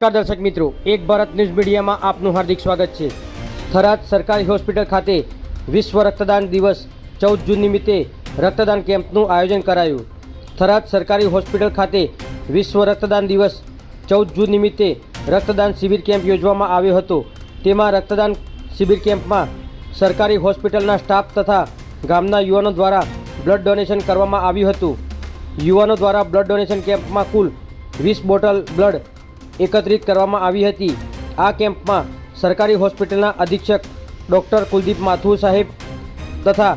નમસ્કાર દર્શક મિત્રો, એક ભારત ન્યૂઝ મીડિયામાં આપનું હાર્દિક સ્વાગત છે. થરાદ સરકારી હોસ્પિટલ ખાતે વિશ્વ રક્તદાન દિવસ ચૌદ જૂન નિમિત્તે રક્તદાન કેમ્પનું આયોજન કરાયું. થરાદ સરકારી હોસ્પિટલ ખાતે વિશ્વ રક્તદાન દિવસ ચૌદ જૂન નિમિત્તે રક્તદાન શિબિર કેમ્પ યોજવામાં આવ્યો હતો. તેમાં રક્તદાન શિબિર કેમ્પમાં સરકારી હોસ્પિટલના સ્ટાફ તથા ગામના યુવાનો દ્વારા બ્લડ ડોનેશન કરવામાં આવ્યું હતું. યુવાનો દ્વારા બ્લડ ડોનેશન કેમ્પમાં કુલ વીસ બોટલ બ્લડ એકત્રિત કરવામાં આવી હતી. આ કેમ્પમાં સરકારી હોસ્પિટલના અધિક્ષક ડૉક્ટર કુલદીપ માથુર સાહેબ તથા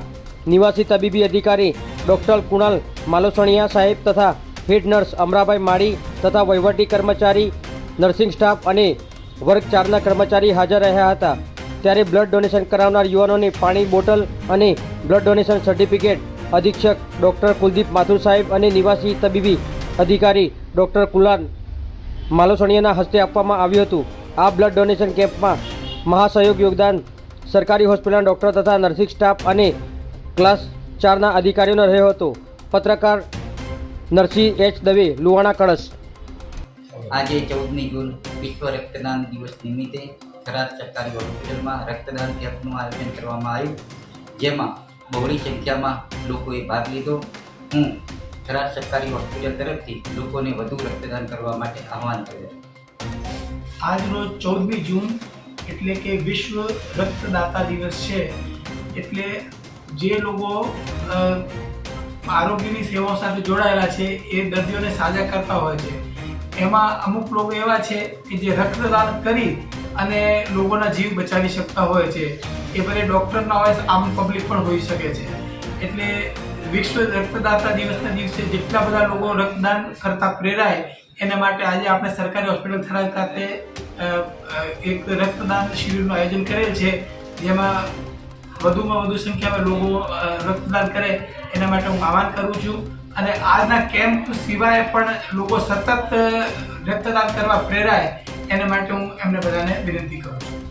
નિવાસી તબીબી અધિકારી ડૉક્ટર કુણાલ માલોસણિયા સાહેબ તથા હેડ નર્સ અમરાભાઈ માળી તથા વહીવટી કર્મચારી, નર્સિંગ સ્ટાફ અને વર્ગ ચારના કર્મચારી હાજર રહ્યા હતા. ત્યારે બ્લડ ડોનેશન કરાવનાર યુવાનોને પાણી બોટલ અને બ્લડ ડોનેશન સર્ટિફિકેટ અધિક્ષક ડૉક્ટર કુલદીપ માથુર સાહેબ અને નિવાસી તબીબી અધિકારી ડૉક્ટર કુલાલ માલોસણિયાના હસ્તે આપવામાં આવ્યું હતું. આ બ્લડ ડોનેશન કેમ્પમાં મહાસહયોગ યોગદાન, સરકારી હોસ્પિટલના ડૉક્ટર તથા નર્સિંગ સ્ટાફ અને ક્લાસ ચારના અધિકારીઓનો રહ્યો હતો. પત્રકાર નરસિંહ એચ દવે લુવાણા કળશ. આજે ચૌદમી જૂન વિશ્વ રક્તદાન દિવસ નિમિત્તે થરાદ સરકારી હોસ્પિટલમાં રક્તદાન કેમ્પનું આયોજન કરવામાં આવ્યું, જેમાં બહોળી સંખ્યામાં લોકોએ ભાગ લીધો. હું થરાદ સરકારી હોસ્પિટલ તરફથી લોકોને વધુ રક્તદાન કરવા માટે આહવાન કર્યું આજ રોજ ચૌદમી જૂન એટલે કે વિશ્વ રક્તદાતા દિવસ છે, એટલે જે લોકો આરોગ્યની સેવાઓ સાથે જોડાયેલા છે, એ દર્દીઓને સાજા કરતા હોય છે. એમાં અમુક લોકો એવા છે કે જે રક્તદાન કરી અને લોકોના જીવ બચાવી શકતા હોય છે. એ ભલે ડૉક્ટર ના હોય, આમ પબ્લિક પણ હોઈ શકે છે. એટલે વિશ્વ રક્તદાતા દિવસના દિવસે જેટલા બધા લોકો રક્તદાન કરતા પ્રેરાય, એના માટે આજે આપણે સરકારી હોસ્પિટલ થરાદ ખાતે એક રક્તદાન શિબિરનું આયોજન કરેલ છે, જેમાં વધુમાં વધુ સંખ્યામાં લોકો રક્તદાન કરે, એના માટે હું આહવાન કરું છું. અને આજના કેમ્પ સિવાય પણ લોકો સતત રક્તદાન કરવા પ્રેરાય, એના માટે હું એમને બધાને વિનંતી કરું છું.